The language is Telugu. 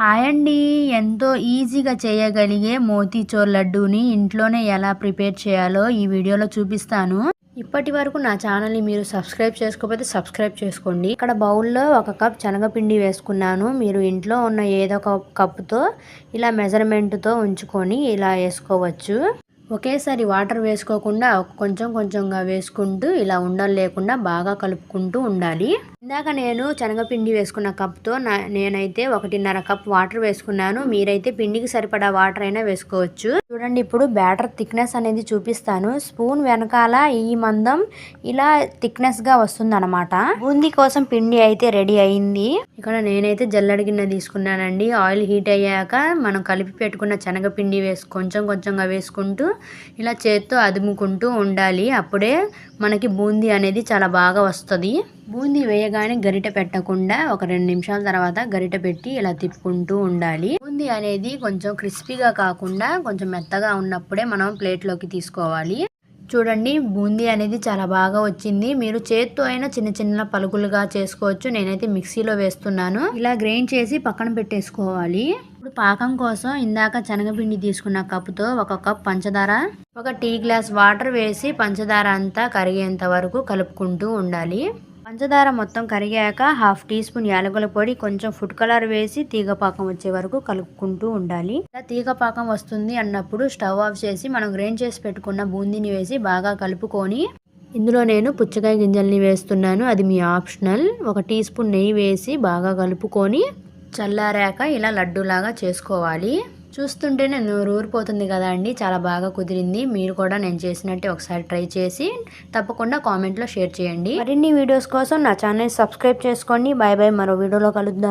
హాయ్ అండి ఎంతో ఈజీగా చేయగలిగే మోతీచూర్ లడ్డూని ఇంట్లోనే ఎలా ప్రిపేర్ చేయాలో ఈ వీడియోలో చూపిస్తాను. ఇప్పటి వరకు నా ఛానల్ని మీరు సబ్స్క్రైబ్ చేసుకోకపోతే సబ్స్క్రైబ్ చేసుకోండి. ఇక్కడ బౌల్లో ఒక కప్ శనగపిండి వేసుకున్నాను. మీరు ఇంట్లో ఉన్న ఏదో ఒక కప్తో ఇలా మెజర్మెంట్తో ఉంచుకొని ఇలా వేసుకోవచ్చు. ఒకేసారి వాటర్ వేసుకోకుండా కొంచెం కొంచెంగా వేసుకుంటూ ఇలా ఉండలు లేకుండా బాగా కలుపుకుంటూ ఉండాలి. ఇందాక నేను శనగపిండి వేసుకున్న కప్తో నా నేనైతే ఒకటిన్నర కప్ వాటర్ వేసుకున్నాను. మీరైతే పిండికి సరిపడా వాటర్ అయినా వేసుకోవచ్చు. చూడండి ఇప్పుడు బ్యాటర్ థిక్నెస్ అనేది చూపిస్తాను. స్పూన్ వెనకాల ఈ మందం ఇలా థిక్నెస్గా వస్తుంది అనమాట బూందీ కోసం పిండి అయితే రెడీ అయింది. ఇక్కడ నేనైతే జల్లడి గిన్నె తీసుకున్నానండి. ఆయిల్ హీట్ అయ్యాక మనం కలిపి పెట్టుకున్న శనగపిండి వేసి కొంచెం కొంచెంగా వేసుకుంటూ ఇలా చేత్తో అదుముకుంటూ ఉండాలి. అప్పుడే మనకి బూందీ అనేది చాలా బాగా వస్తుంది. బూందీ వేయగానే గరిట పెట్టకుండా ఒక రెండు నిమిషాల తర్వాత గరిట పెట్టి ఇలా తిప్పుకుంటూ ఉండాలి. బూందీ అనేది కొంచెం క్రిస్పీగా కాకుండా కొంచెం మెత్తగా ఉన్నప్పుడే మనం ప్లేట్లోకి తీసుకోవాలి. చూడండి బూందీ అనేది చాలా బాగా వచ్చింది. మీరు చేత్తో అయినా చిన్న చిన్న పలుకులుగా చేసుకోవచ్చు. నేనైతే మిక్సీలో వేస్తున్నాను. ఇలా గ్రైండ్ చేసి పక్కన పెట్టేసుకోవాలి. ఇప్పుడు పాకం కోసం ఇందాక శనగపిండి తీసుకున్న కప్పుతో ఒక కప్ పంచదార ఒక టీ గ్లాస్ వాటర్ వేసి పంచదార అంతా కరిగేంత వరకు కలుపుకుంటూ ఉండాలి. పంచదార మొత్తం కరిగాక హాఫ్ టీ స్పూన్ యాలకుల పొడి కొంచెం ఫుడ్ కలర్ వేసి తీగ పాకం వచ్చే వరకు కలుపుకుంటూ ఉండాలి. ఇలా తీగపాకం వస్తుంది అన్నప్పుడు స్టవ్ ఆఫ్ చేసి మనం గ్రైండ్ చేసి పెట్టుకున్న బూందీని వేసి బాగా కలుపుకొని ఇందులో నేను పుచ్చకాయ గింజల్ని వేస్తున్నాను. అది మీ ఆప్షనల్. ఒక టీ స్పూన్ నెయ్యి వేసి బాగా కలుపుకొని చల్లారాక ఇలా లడ్డూలాగా చేసుకోవాలి. చూస్తుంటేనే నోరు ఊరిపోతుంది కదా అండి. చాలా బాగా కుదిరింది. మీరు కూడా నేను చేసినట్టే ఒకసారి ట్రై చేసి తప్పకుండా కామెంట్లో షేర్ చేయండి. మరిన్ని వీడియోస్ కోసం నా ఛానల్ సబ్స్క్రైబ్ చేసుకోండి. Bye bye. మరో వీడియోలో కలుద్దాం.